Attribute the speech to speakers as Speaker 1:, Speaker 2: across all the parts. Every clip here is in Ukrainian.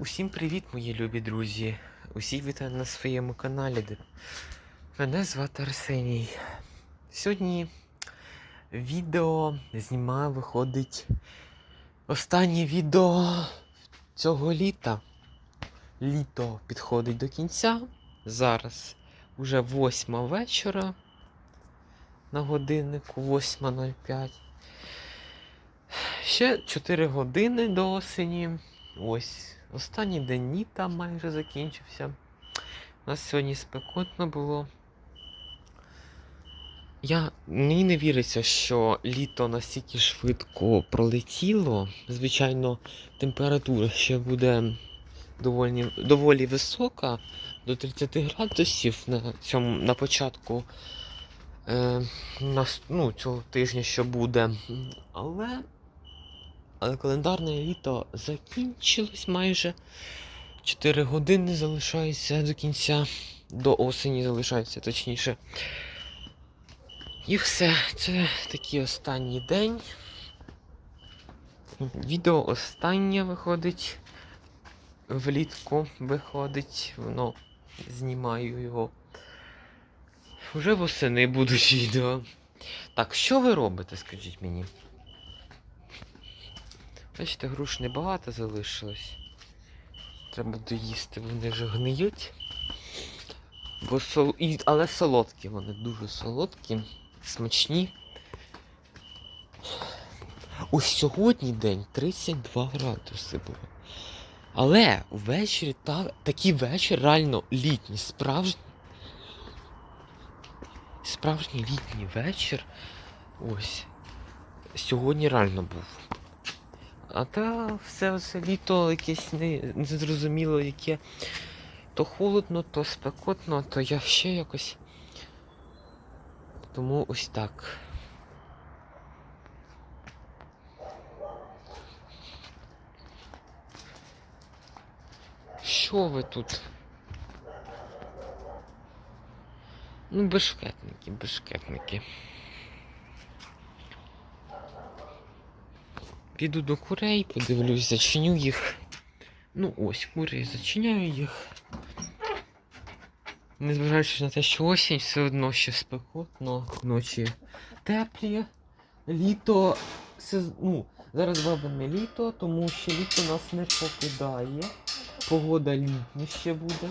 Speaker 1: Усім привіт, мої любі друзі! Усіх вітаю на своєму каналі. Мене звати Арсеній. Сьогодні відео знімаю, виходить останнє відео цього літа. Літо підходить до кінця. Зараз уже восьма вечора на годиннику 8.05. Ще 4 години до осені. Ось, останній день літа майже закінчився. У нас сьогодні спекотно було. Я мені не віриться, що літо настільки швидко пролетіло. Звичайно, температура ще буде доволі, доволі висока, до 30 градусів на цьому на початку е, нас, ну, цього тижня, що буде. Але але календарне літо закінчилось майже. 4 години залишається до кінця, до осені залишається точніше. І все, це такий останній день. Відео останнє виходить. Влітку виходить, воно знімаю його. Вже восени будуть відео. Так, що ви робите, скажіть мені? Бачите, груш небагато залишилось. Треба доїсти, вони вже гниють. Бо сол... І... Але солодкі, вони дуже солодкі, смачні. Ось сьогодні день 32 градуси було. Але ввечері та... такий вечір реально літній, справжній. Справжній літній вечір. Ось. Сьогодні реально був. А та все це літо якесь не, незрозуміло яке. То холодно, то спекотно, то я ще якось. Тому ось так. Що ви тут? Ну, бешкетники, бешкетники. Піду до курей, подивлюсь, зачиню їх. Ну ось, кури, зачиняю їх. Незважаючи на те, що осінь все одно ще спекотно, ночі теплі. Літо ну, зараз бабине літо, тому що літо нас не покидає. Погода літня ще буде.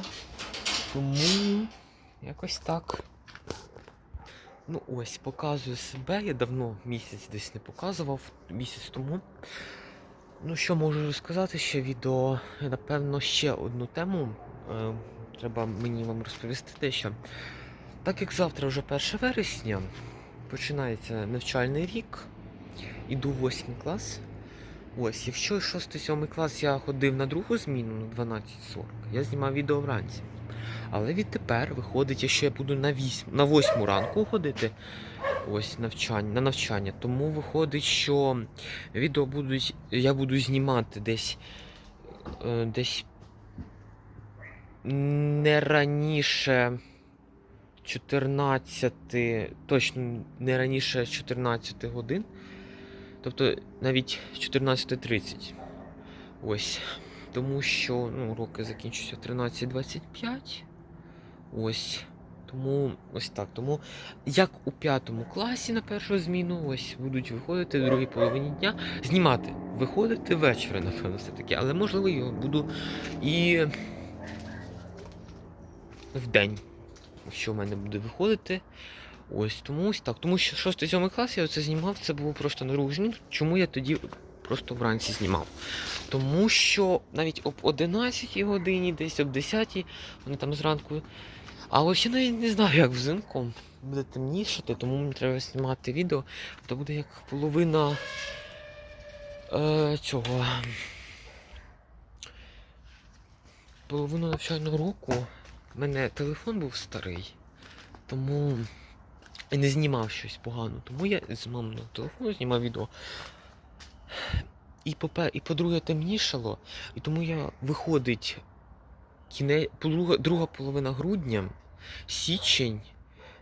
Speaker 1: Тому якось так. Ну ось, показую себе. Я давно місяць десь не показував, місяць тому. Ну що можу розказати ще відео? Напевно, ще одну тему. Е, треба мені вам розповісти дещо. Так як завтра вже 1 вересня, починається навчальний рік, іду в 8 клас. Ось, якщо 6-7 клас я ходив на другу зміну на 12.40, я знімав відео вранці. Але відтепер виходить, якщо я буду на 8, на 8 ранку ходити ось навчання, на навчання, тому виходить, що відео будуть, я буду знімати десь е, десь не раніше 14, точно не раніше 14 годин. Тобто навіть 14.30. Ось. Тому що ну, уроки закінчуються в 13.25. Ось. Тому ось так. Тому як у п'ятому класі на першу зміну, ось будуть виходити в другій половині дня. Знімати, виходити ввечері, напевно, все-таки. Але можливо я буду і в день, що в мене буде виходити. Ось тому ось так. Тому що 6-7 клас я це знімав, це було просто на другу зміну. Чому я тоді просто вранці знімав? Тому що навіть об 11 годині, десь об 10 вони там зранку. А ось я навіть не знаю, як взимку буде темнішати, тому мені треба знімати відео. То буде як половина е, цього. Половину навчального року. У мене телефон був старий, тому і не знімав щось погано. Тому я з маминого телефону знімав відео. І по і по-друге, темнішало, і тому я виходить кіне, друга, друга половина грудня, січень,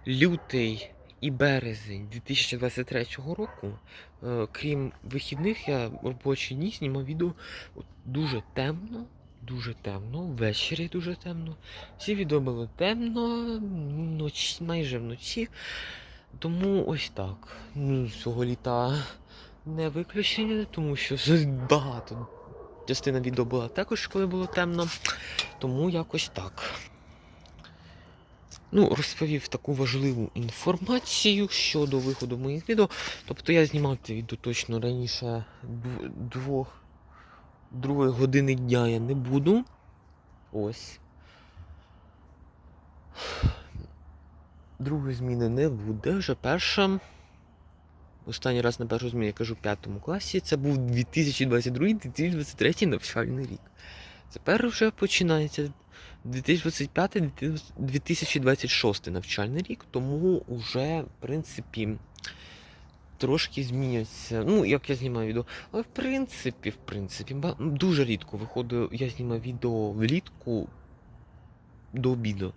Speaker 1: лютий і березень 2023 року. Е, крім вихідних, я робочі дні знімав відео дуже темно, дуже темно, ввечері дуже темно. Всі відео було темно, ноч, майже вночі. Тому ось так. Ну, цього літа не виключення, тому що багато частина відео була також, коли було темно. Тому якось так. Ну, розповів таку важливу інформацію щодо виходу моїх відео. Тобто я знімав це відео точно раніше двох другої години дня я не буду. Ось. Другої зміни не буде. Вже перша. Останній раз на першу зміну я кажу в п'ятому класі. Це був 2022-2023 навчальний рік. Тепер вже починається 2025-2026 навчальний рік, тому вже, в принципі, трошки змінюється. Ну, як я знімаю відео. Але в принципі, в принципі, дуже рідко виходить, я знімаю відео влітку до обіду.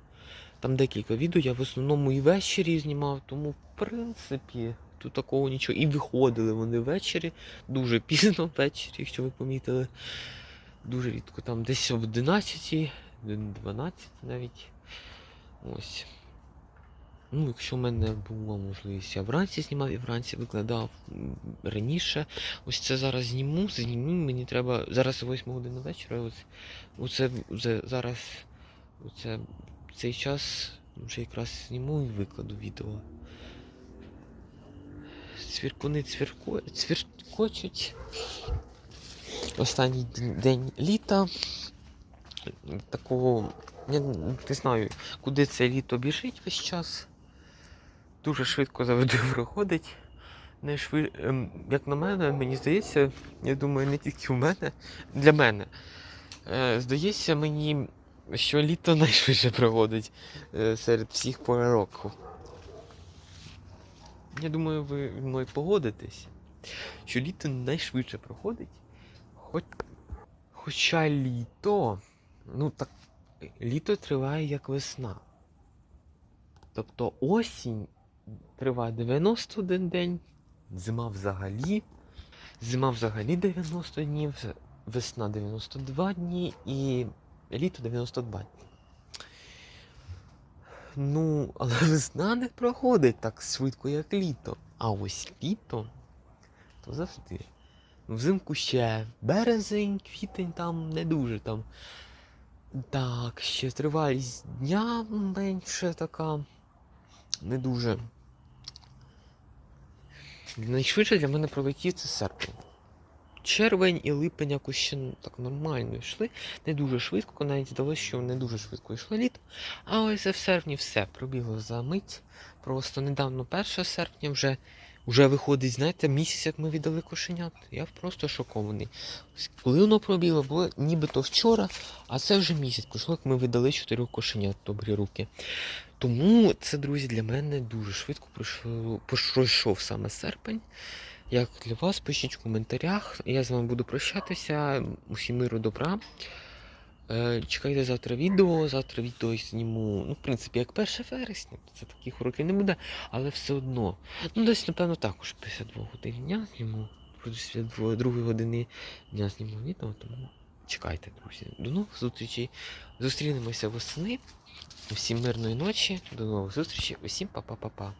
Speaker 1: Там декілька відео, я в основному і ввечері знімав, тому в принципі тут такого нічого. І виходили вони ввечері, дуже пізно ввечері, якщо ви помітили. Дуже рідко. Там десь об 11, 12 навіть. Ось. Ну, якщо в мене була можливість, я вранці знімав і вранці викладав раніше. Ось це зараз зніму, зніму, мені треба. Зараз 8 година вечора. Ось, оце, оце зараз оце, цей час вже якраз зніму і викладу відео. Цвіркуни цвірко... цвіркочуть. Останній день- літа. Такого. Я не знаю, куди це літо біжить весь час. Дуже швидко завжди проходить. Не швид... ем, Як на мене, мені здається, я думаю, не тільки у мене, для мене. Е, здається мені, що літо найшвидше проходить е, серед всіх пор року. Я думаю, ви зі погодитесь, що літо найшвидше проходить. Хоч... Хоча літо, ну так, літо триває як весна. Тобто осінь триває 91 день, зима взагалі. Зима взагалі 90 днів, весна 92 дні і літо 92 дні. Ну, але весна не проходить так швидко, як літо. А ось літо то завжди. Взимку ще березень, квітень там не дуже там. Так, ще тривалість дня менше така. Не дуже. Найшвидше для мене пролетів це серпень. Червень і липень якось ще ну, так нормально йшли. Не дуже швидко, навіть здалося, що не дуже швидко йшло літо. А ось в серпні все пробігло за мить. Просто недавно 1 серпня вже, вже виходить, знаєте, місяць, як ми віддали кошенят. Я просто шокований. Коли воно пробігло, було нібито вчора, а це вже місяць пройшло, як ми видали чотирьох кошенят добрі руки. Тому це, друзі, для мене дуже швидко пройшов саме серпень. Як для вас, пишіть в коментарях. Я з вами буду прощатися. Усім миру добра. Е, Чекайте завтра відео. Завтра відео я зніму, ну, в принципі, як 1 вересня. Це таких уроків не буде, але все одно. Ну, десь, напевно, також після 2 годин дня зніму. Після 2 години дня зніму відео, тому чекайте, друзі. До нових зустрічей. Зустрінемося восени. Всім мирної ночі. До нових зустрічей. Усім па-па-па-па.